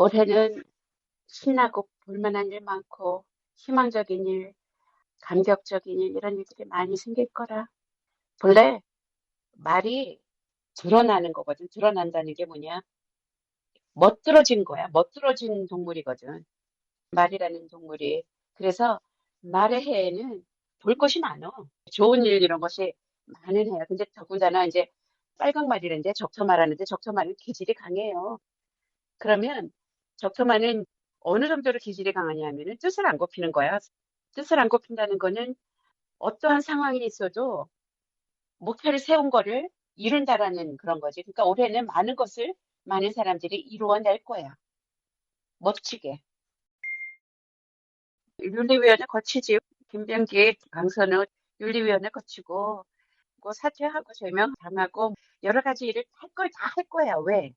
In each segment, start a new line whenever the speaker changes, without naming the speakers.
올해는 신나고 볼만한 일 많고 희망적인 일, 감격적인 일 이런 일들이 많이 생길 거라. 본래 말이 드러나는 거거든. 드러난다는 게 뭐냐? 멋들어진 거야. 멋들어진 동물이거든. 말이라는 동물이. 그래서 말의 해에는 볼 것이 많어. 좋은 일 이런 것이 많은 해야. 근데 더군다나 이제 빨강 말이라는데 적토말하는데 적토말은 기질이 강해요. 그러면 적토말은 어느 정도로 기질이 강하냐면은 뜻을 안 굽히는 거야. 뜻을 안 굽힌다는 거는 어떠한 상황이 있어도 목표를 세운 거를 이룬다라는 그런 거지. 그러니까 올해는 많은 것을 많은 사람들이 이루어낼 거야. 멋지게. 윤리위원회 거치지. 김병기, 강선우 윤리위원회 거치고 뭐 사퇴하고 제명 당하고 여러 가지 일을 할 걸 다 할 거야. 왜?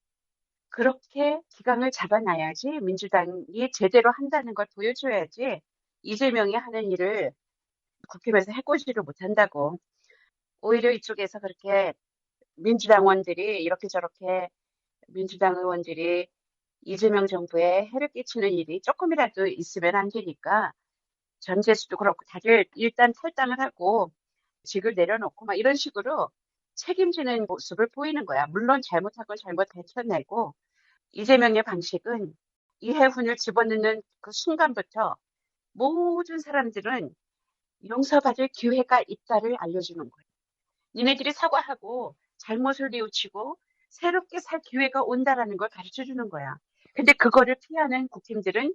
그렇게 기강을 잡아놔야지 민주당이 제대로 한다는 걸 보여줘야지 이재명이 하는 일을 국회에서 해보지를 못한다고. 오히려 이쪽에서 그렇게 민주당원들이 이렇게 저렇게 민주당 의원들이 이재명 정부에 해를 끼치는 일이 조금이라도 있으면 안 되니까 전재수도 그렇고 다들 일단 탈당을 하고 직을 내려놓고 막 이런 식으로 책임지는 모습을 보이는 거야. 물론 잘못한 건 잘못 되쳐내고 이재명의 방식은 이해훈을 집어넣는 그 순간부터 모든 사람들은 용서받을 기회가 있다를 알려주는 거예요. 니네들이 사과하고 잘못을 뉘우치고 새롭게 살 기회가 온다라는 걸 가르쳐 주는 거야. 근데 그거를 피하는 국힘들은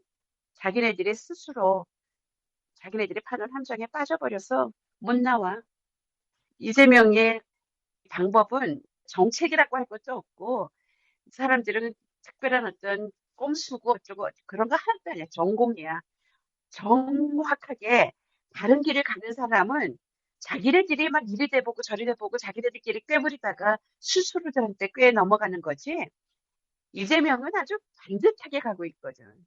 자기네들이 스스로 자기네들이 파는 함정에 빠져버려서 못 나와. 이재명의 방법은 정책이라고 할 것도 없고 사람들은 특별한 어떤 꼼수고 어쩌고 그런 거 하나도 아니야. 전공이야. 정확하게 다른 길을 가는 사람은 자기네들이 막 이리 대보고 저리 대보고 자기네들끼리 꾀부리다가 스스로들한테 꽤 넘어가는 거지. 이재명은 아주 반듯하게 가고 있거든.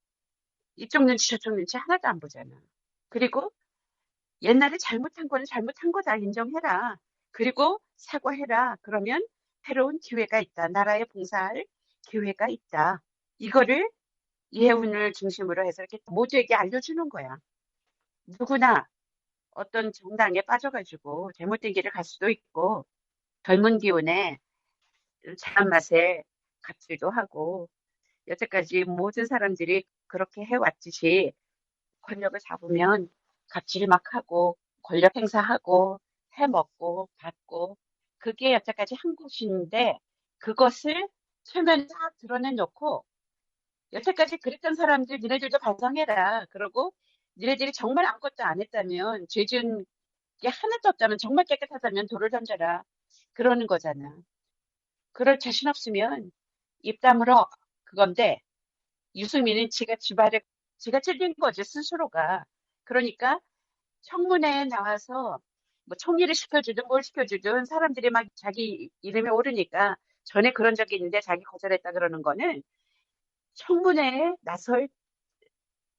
이쪽 눈치 저쪽 눈치 하나도 안 보잖아. 그리고 옛날에 잘못한 거는 잘못한 거다 인정해라. 그리고 사과해라. 그러면 새로운 기회가 있다. 나라에 봉사할 기회가 있다. 이거를 이해운을 중심으로 해서 이렇게 모두에게 알려주는 거야. 누구나 어떤 정당에 빠져가지고 잘못된 길을 갈 수도 있고 젊은 기운에 잔 맛에 갑질도 하고 여태까지 모든 사람들이 그렇게 해왔듯이 권력을 잡으면 갑질 막 하고 권력 행사하고 해 먹고 받고 그게 여태까지 한 곳인데 그것을 최면에 다 드러내 놓고 여태까지 그랬던 사람들 니네들도 반성해라. 그러고 니네들이 정말 아무것도 안 했다면 죄 지은 게 하나도 없다면 정말 깨끗하다면 돌을 던져라. 그러는 거잖아. 그럴 자신 없으면 입 다물어 그건데 유승민은 지가 지발에 지가 찔린 거지 스스로가. 그러니까 청문회에 나와서 뭐 총리를 시켜주든 뭘 시켜주든 사람들이 막 자기 이름에 오르니까 전에 그런 적이 있는데 자기 거절했다 그러는 거는 청문회에 나설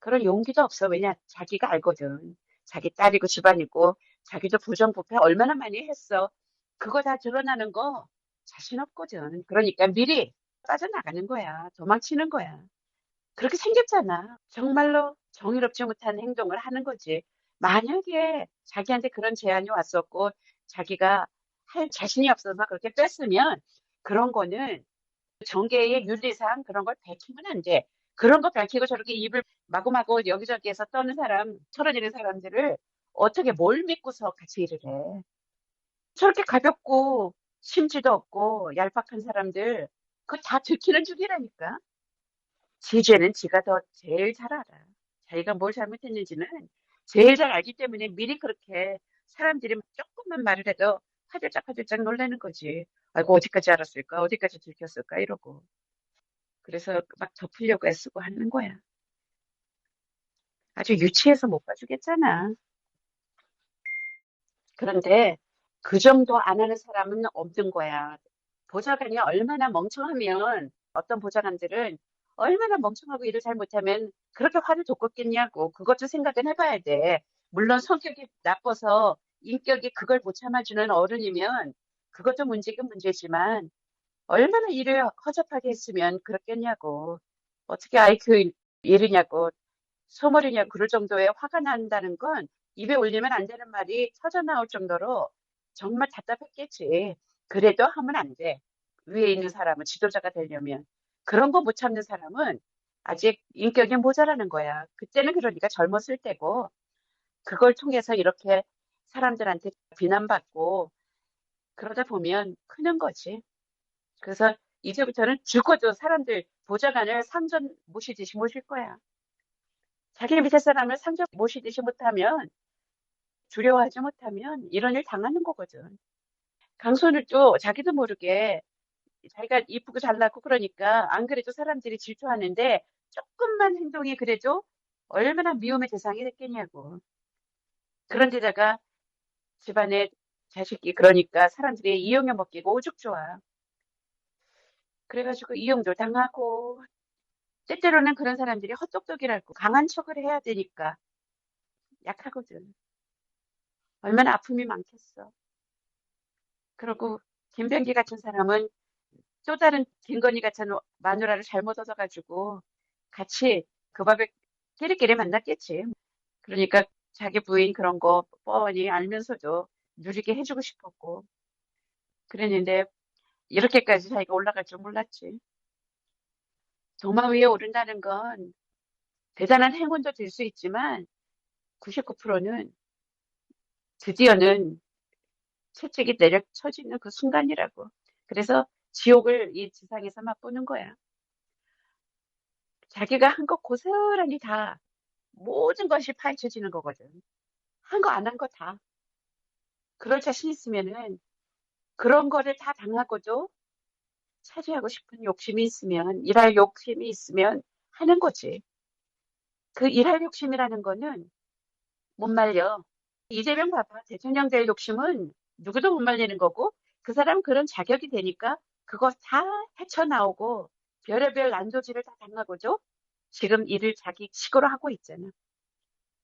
그런 용기도 없어. 왜냐 자기가 알거든. 자기 딸이고 집안이고 자기도 부정부패 얼마나 많이 했어. 그거 다 드러나는 거 자신 없거든. 그러니까 미리 빠져나가는 거야. 도망치는 거야. 그렇게 생겼잖아. 정말로 정의롭지 못한 행동을 하는 거지. 만약에 자기한테 그런 제안이 왔었고 자기가 할 자신이 없어서 그렇게 뺐으면 그런 거는 정계의 윤리상 그런 걸 밝히면 안 돼. 그런 거 밝히고 저렇게 입을 마구마구 여기저기에서 떠는 사람, 털어지는 사람들을 어떻게 뭘 믿고서 같이 일을 해. 저렇게 가볍고 심지도 없고 얄팍한 사람들 그거 다 들키는 중이라니까. 지죄는 지가 더 제일 잘 알아. 자기가 뭘 잘못했는지는 제일 잘 알기 때문에 미리 그렇게 사람들이 조금만 말을 해도 화들짝 화들짝 놀라는 거지. 아이고 어디까지 알았을까? 어디까지 들켰을까? 이러고. 그래서 막 덮으려고 애쓰고 하는 거야. 아주 유치해서 못 봐주겠잖아. 그런데 그 정도 안 하는 사람은 없는 거야. 보좌관이 얼마나 멍청하면 어떤 보좌관들은 얼마나 멍청하고 일을 잘 못하면 그렇게 화를 돋궜겠냐고 그것 도 생각은 해봐야 돼. 물론 성격이 나빠서 인격이 그걸 못 참아주는 어른이면 그것도 문제긴 문제지만 얼마나 일을 허접하게 했으면 그렇겠냐고. 어떻게 IQ 1이냐고 소머리냐고 그럴 정도의 화가 난다는 건 입에 올리면 안 되는 말이 터져 나올 정도로 정말 답답했겠지. 그래도 하면 안 돼. 위에 있는 사람은 지도자가 되려면. 그런 거 못 참는 사람은 아직 인격이 모자라는 거야. 그때는 그러니까 젊었을 때고, 그걸 통해서 이렇게 사람들한테 비난받고, 그러다 보면 크는 거지. 그래서 이제부터는 죽어도 사람들 보좌관을 상전 모시듯이 모실 거야. 자기 밑에 사람을 상전 모시듯이 못하면, 두려워하지 못하면 이런 일 당하는 거거든. 강손을 또 자기도 모르게 자기가 이쁘고 잘났고 그러니까 안 그래도 사람들이 질투하는데 조금만 행동이 그래도 얼마나 미움의 대상이 됐겠냐고. 그런데다가 집안에 자식이 그러니까 사람들이 이용해 먹기고 오죽 좋아. 그래가지고 이용도 당하고 때때로는 그런 사람들이 헛똑똑이랄고 강한 척을 해야 되니까 약하거든. 얼마나 아픔이 많겠어. 그리고 김병기 같은 사람은 또 다른 김건희 같은 마누라를 잘못 얻어가지고 같이 그 밥에 끼리끼리 만났겠지. 그러니까 자기 부인 그런 거 뻔히 알면서도 누리게 해주고 싶었고 그랬는데 이렇게까지 자기가 올라갈 줄 몰랐지. 도마 위에 오른다는 건 대단한 행운도 될 수 있지만 99%는 드디어는 채찍이 내려쳐지는 그 순간이라고. 그래서 지옥을 이 지상에서 맛보는 거야. 자기가 한 것 고스란히 다 모든 것이 파헤쳐지는 거거든. 한 거 안 한 거 다. 그럴 자신 있으면은 그런 거를 다 당하고도 차지하고 싶은 욕심이 있으면, 일할 욕심이 있으면 하는 거지. 그 일할 욕심이라는 거는 못 말려. 이재명 봐봐. 대통령 될 욕심은 누구도 못 말리는 거고, 그 사람 그런 자격이 되니까 그거 다 헤쳐나오고, 별의별 난조지를 다 당하고죠. 지금 일을 자기 식으로 하고 있잖아.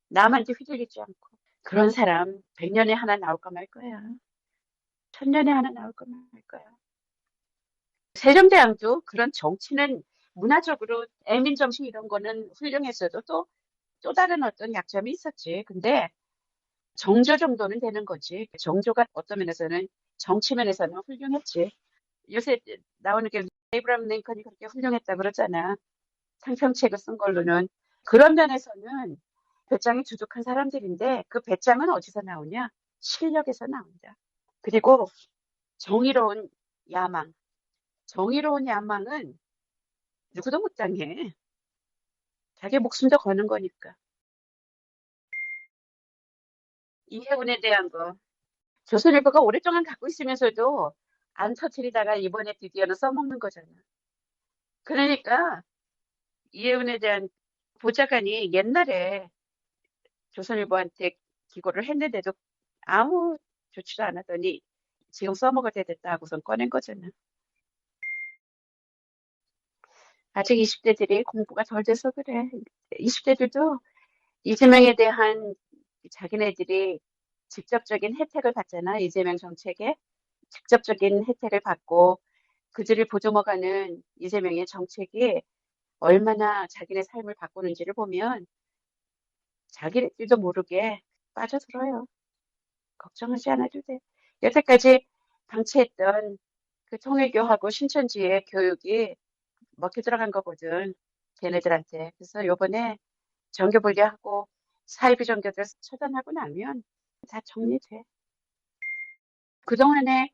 남한테 휘둘리지 않고. 그런 사람 100년에 하나 나올까 말 거야. 천년에 하나 나올까 말 거야. 세종대왕도 그런 정치는 문화적으로 애민 정신 이런 거는 훌륭했어도 또, 또 다른 어떤 약점이 있었지. 근데 정조 정도는 되는 거지. 정조가 어떤 면에서는 정치 면에서는 훌륭했지. 요새 나오는 게 에이브람 링컨이 그렇게 훌륭했다 그러잖아. 상평책을 쓴 걸로는. 그런 면에서는 배짱이 두둑한 사람들인데 그 배짱은 어디서 나오냐? 실력에서 나온다. 그리고 정의로운 야망. 정의로운 야망은 누구도 못 당해. 자기 목숨도 거는 거니까. 이해운에 대한 거. 조선일보가 오랫동안 갖고 있으면서도 안 터뜨리다가 이번에 드디어는 써먹는 거잖아. 그러니까 이해운에 대한 보좌관이 옛날에 조선일보한테 기고를 했는데도 아무 조치도 안 하더니 지금 써먹을 때 됐다 하고선 꺼낸 거잖아. 아직 20대들이 공부가 덜 돼서 그래. 20대들도 이재명에 대한 자기네들이 직접적인 혜택을 받잖아. 이재명 정책에. 직접적인 혜택을 받고 그들을 보조먹어가는 이재명의 정책이 얼마나 자기네 삶을 바꾸는지를 보면 자기들도 모르게 빠져들어요. 걱정하지 않아도 돼. 여태까지 방치했던 그 통일교하고 신천지의 교육이 먹혀 들어간 거거든. 걔네들한테. 그래서 요번에 정교 분리하고 사이비 종교들 처단하고 나면 다 정리돼. 그동안에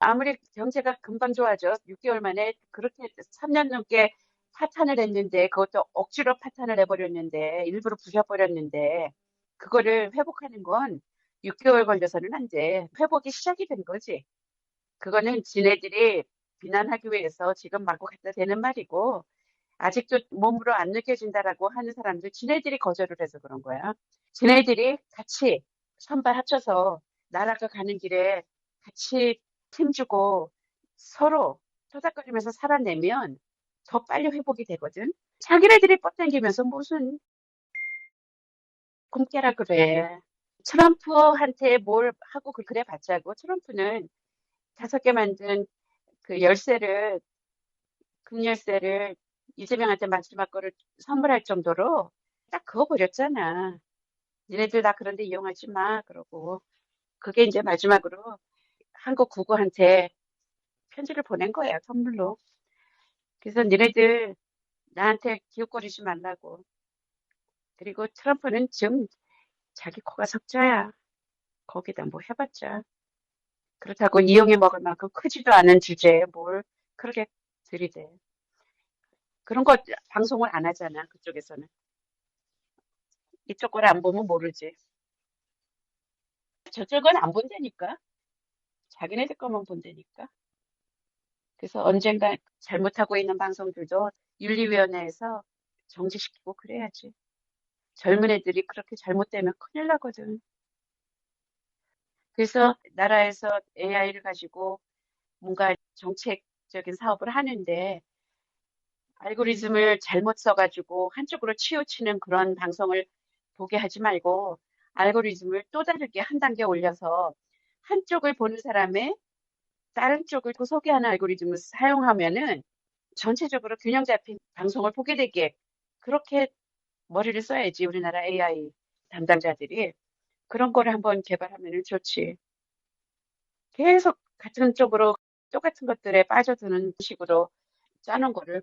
아무리 경제가 금방 좋아져 6개월 만에 그렇게 3년 넘게 파탄을 했는데 그것도 억지로 파탄을 해버렸는데 일부러 부셔버렸는데 그거를 회복하는 건 6개월 걸려서는 안 돼. 회복이 시작이 된 거지. 그거는 지네들이 비난하기 위해서 지금 마구 갖다 대는 말이고 아직도 몸으로 안 느껴진다라고 하는 사람들 지네들이 거절을 해서 그런 거야. 지네들이 같이 선발 합쳐서 나라가 가는 길에 같이 힘주고 서로 토닥거리면서 살아내면 더 빨리 회복이 되거든. 자기네들이 뻗당기면서 무슨 꿈깨라 그래. 트럼프한테 뭘 하고 그 그래 봤자고 트럼프는 다섯 개 만든 그 열쇠를 극열쇠를 이재명한테 마지막 거를 선물할 정도로 딱 그거 버렸잖아. 니네들 다 그런데 이용하지 마. 그러고. 그게 이제 마지막으로 한국 구구한테 편지를 보낸 거야, 선물로. 그래서 니네들 나한테 기웃거리지 말라고. 그리고 트럼프는 지금 자기 코가 석자야. 거기다 뭐 해봤자. 그렇다고 이용해 먹을 만큼 크지도 않은 주제에 뭘 그렇게 들이대. 그런 거 방송을 안 하잖아, 그쪽에서는. 이쪽 걸 안 보면 모르지. 저쪽은 안 본다니까. 자기네들 것만 본다니까. 그래서 언젠가 잘못하고 있는 방송들도 윤리위원회에서 정지시키고 그래야지. 젊은 애들이 그렇게 잘못되면 큰일 나거든. 그래서 나라에서 AI를 가지고 뭔가 정책적인 사업을 하는데 알고리즘을 잘못 써가지고 한쪽으로 치우치는 그런 방송을 보게 하지 말고 알고리즘을 또 다르게 한 단계 올려서 한쪽을 보는 사람의 다른 쪽을 또 소개하는 알고리즘을 사용하면은 전체적으로 균형 잡힌 방송을 보게 되게 그렇게 머리를 써야지 우리나라 AI 담당자들이 그런 거를 한번 개발하면 좋지. 계속 같은 쪽으로 똑같은 것들에 빠져드는 식으로 짜는 거를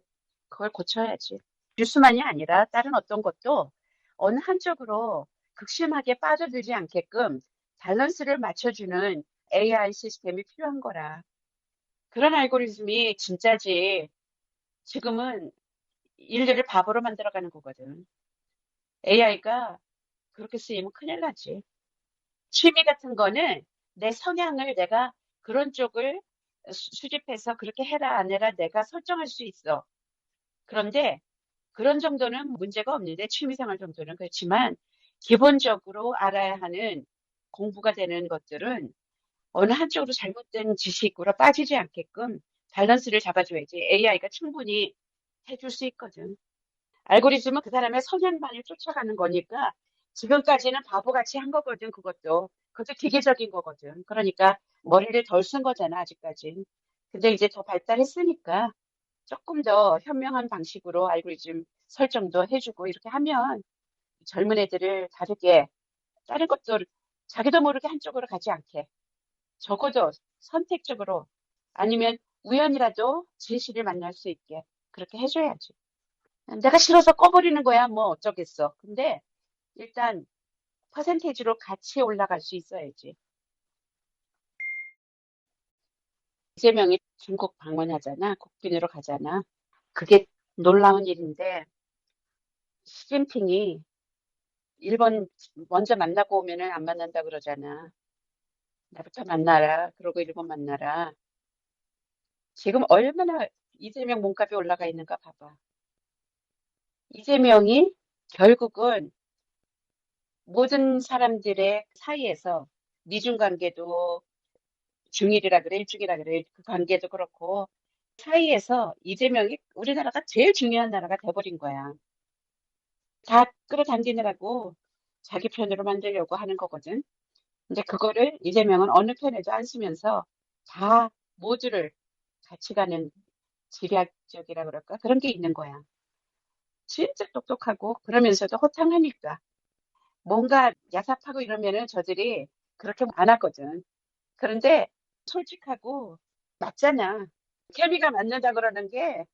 그걸 고쳐야지. 뉴스만이 아니라 다른 어떤 것도 어느 한쪽으로 극심하게 빠져들지 않게끔 밸런스를 맞춰주는 AI 시스템이 필요한 거라. 그런 알고리즘이 진짜지. 지금은 인류를 바보로 만들어가는 거거든. AI가 그렇게 쓰이면 큰일 나지. 취미 같은 거는 내 성향을 내가 그런 쪽을 수- 수집해서 그렇게 해라 안 해라 내가 설정할 수 있어. 그런데 그런 정도는 문제가 없는데 취미생활 정도는 그렇지만 기본적으로 알아야 하는 공부가 되는 것들은 어느 한쪽으로 잘못된 지식으로 빠지지 않게끔 밸런스를 잡아줘야지 AI가 충분히 해줄 수 있거든. 알고리즘은 그 사람의 성향만을 쫓아가는 거니까 지금까지는 바보같이 한 거거든, 그것도. 그것도 기계적인 거거든. 그러니까 머리를 덜 쓴 거잖아, 아직까지. 근데 이제 더 발달했으니까 조금 더 현명한 방식으로 알고리즘 설정도 해주고 이렇게 하면 젊은 애들을 다르게 다른 것도 자기도 모르게 한쪽으로 가지 않게 적어도 선택적으로 아니면 우연이라도 진실을 만날 수 있게 그렇게 해줘야지. 내가 싫어서 꺼버리는 거야, 뭐 어쩌겠어. 근데 일단 퍼센테이지로 같이 올라갈 수 있어야지. 이재명이 중국 방문하잖아. 국빈으로 가잖아. 그게 놀라운 일인데 시진핑이 일본 먼저 만나고 오면은 안 만난다 그러잖아. 나부터 만나라. 그러고 일본 만나라. 지금 얼마나 이재명 몸값이 올라가 있는가 봐봐. 이재명이 결국은 모든 사람들의 사이에서 미중 관계도 중일이라 그래, 일중이라 그래, 그 관계도 그렇고 사이에서 이재명이 우리나라가 제일 중요한 나라가 돼버린 거야. 다 끌어당기느라고 자기 편으로 만들려고 하는 거거든. 근데 그거를 이재명은 어느 편에도 안 쓰면서 다 모두를 같이 가는 지략적이라 그럴까? 그런 게 있는 거야. 진짜 똑똑하고 그러면서도 호탕하니까. 뭔가 야삽하고 이러면은 저들이 그렇게 안 하거든. 그런데 솔직하고 맞잖아. 케미가 맞는다 그러는 게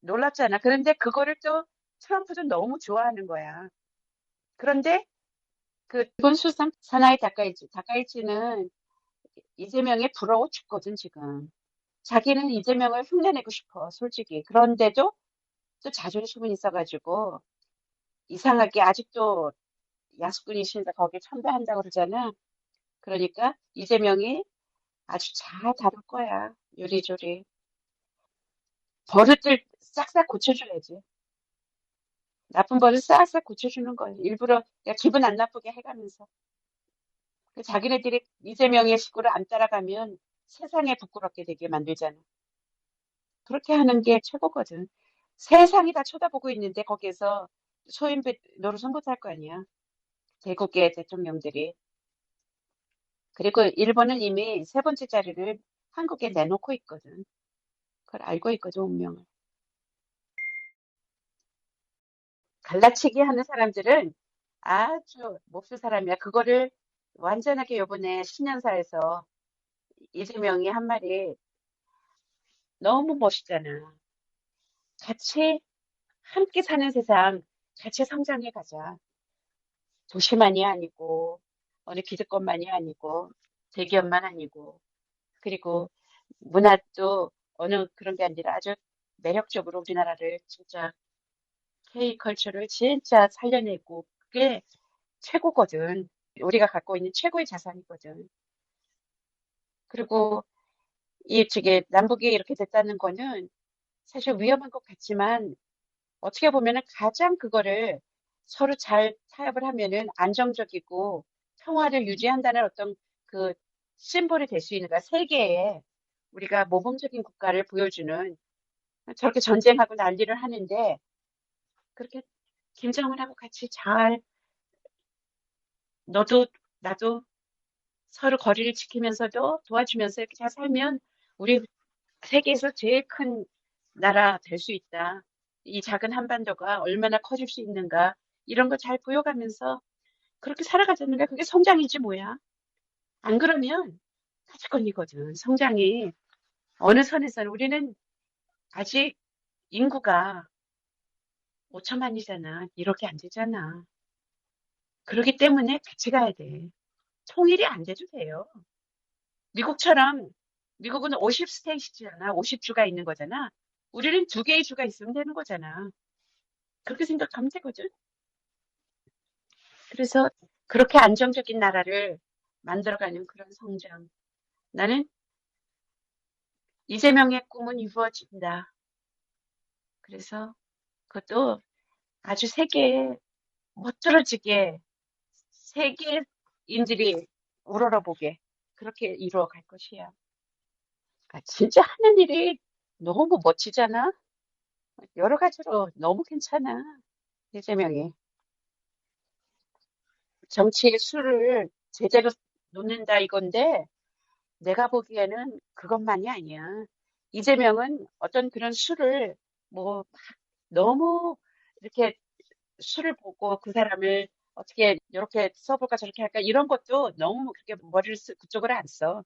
놀랍잖아. 그런데 그거를 또 트럼프도 너무 좋아하는 거야. 그런데 그 일본 수상 사나이 다카이치, 다카이치는 이재명이 부러워 죽거든, 지금. 자기는 이재명을 흉내내고 싶어, 솔직히. 그런데도 또 자존심은 있어가지고 이상하게 아직도 야수꾼이신데 거기에 참배한다고 그러잖아. 그러니까 이재명이 아주 잘 다룰 거야. 요리조리. 버릇들 싹싹 고쳐줘야지. 나쁜 버릇 싹싹 고쳐주는 거야. 일부러 그냥 기분 안 나쁘게 해가면서. 그 자기네들이 이재명의 식구를 안 따라가면 세상에 부끄럽게 되게 만들잖아. 그렇게 하는 게 최고거든. 세상이 다 쳐다보고 있는데 거기에서 소인배 노릇은 못할 거 아니야. 대국의 대통령들이. 그리고 일본은 이미 세 번째 자리를 한국에 내놓고 있거든. 그걸 알고 있거든, 운명을. 갈라치기 하는 사람들은 아주 몹쓸 사람이야. 그거를 완전하게 요번에 신년사에서 이재명이 한 말이 너무 멋있잖아. 같이 함께 사는 세상, 같이 성장해 가자. 도시만이 아니고, 어느 기득권만이 아니고, 대기업만 아니고, 그리고 문화도 어느 그런 게 아니라 아주 매력적으로 우리나라를 진짜 K컬처를 진짜 살려내고, 그게 최고거든. 우리가 갖고 있는 최고의 자산이거든. 그리고 이 저게 남북이 이렇게 됐다는 거는 사실 위험한 것 같지만 어떻게 보면은 가장 그거를 서로 잘 타협을 하면은 안정적이고 평화를 유지한다는 어떤 그 심볼이 될 수 있는 가 세계에 우리가 모범적인 국가를 보여주는 저렇게 전쟁하고 난리를 하는데 그렇게 김정은 하고 같이 잘 너도 나도 서로 거리를 지키면서도 도와주면서 이렇게 잘 살면 우리 세계에서 제일 큰 나라 될 수 있다. 이 작은 한반도가 얼마나 커질 수 있는가. 이런 거잘 보여가면서 그렇게 살아가자는 게 그게 성장이지 뭐야. 안 그러면 가지걸리거든. 성장이 어느 선에서는 우리는 아직 인구가 5천만이잖아. 이렇게 안 되잖아. 그렇기 때문에 같이 가야 돼. 통일이 안 돼도 돼요. 미국처럼 미국은 50스테이트잖아. 50주가 있는 거잖아. 우리는 두 개의 주가 있으면 되는 거잖아. 그렇게 생각하면 되거든. 그래서 그렇게 안정적인 나라를 만들어가는 그런 성장. 나는 이재명의 꿈은 이루어진다. 그래서 그것도 아주 세계에 멋들어지게 세계인들이 우러러 보게 그렇게 이루어 갈 것이야. 아, 진짜 하는 일이 너무 멋지잖아. 여러 가지로 너무 괜찮아. 이재명이. 정치의 수를 제대로 놓는다 이건데 내가 보기에는 그것만이 아니야. 이재명은 어떤 그런 수를 뭐 막 너무 이렇게 수를 보고 그 사람을 어떻게 이렇게 써볼까 저렇게 할까 이런 것도 너무 그렇게 머리를 쓰, 그쪽으로 안 써.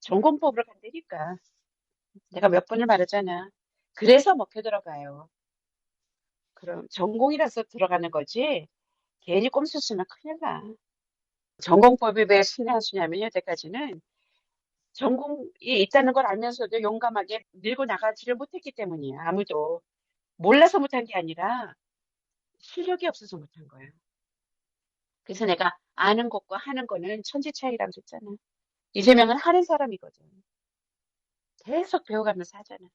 전공법으로 간다니까. 내가 몇 번을 말했잖아. 그래서 먹혀 들어가요. 그럼 전공이라서 들어가는 거지. 괜히 꼼수 쓰면 큰일 나. 전공법이 왜 수냐면 여태까지는 전공이 있다는 걸 알면서도 용감하게 밀고 나가지를 못했기 때문이야. 아무도 몰라서 못한 게 아니라 실력이 없어서 못한 거야. 그래서 내가 아는 것과 하는 거는 천지 차이라고 그랬잖아. 이재명은 하는 사람이거든. 계속 배워가면서 하잖아.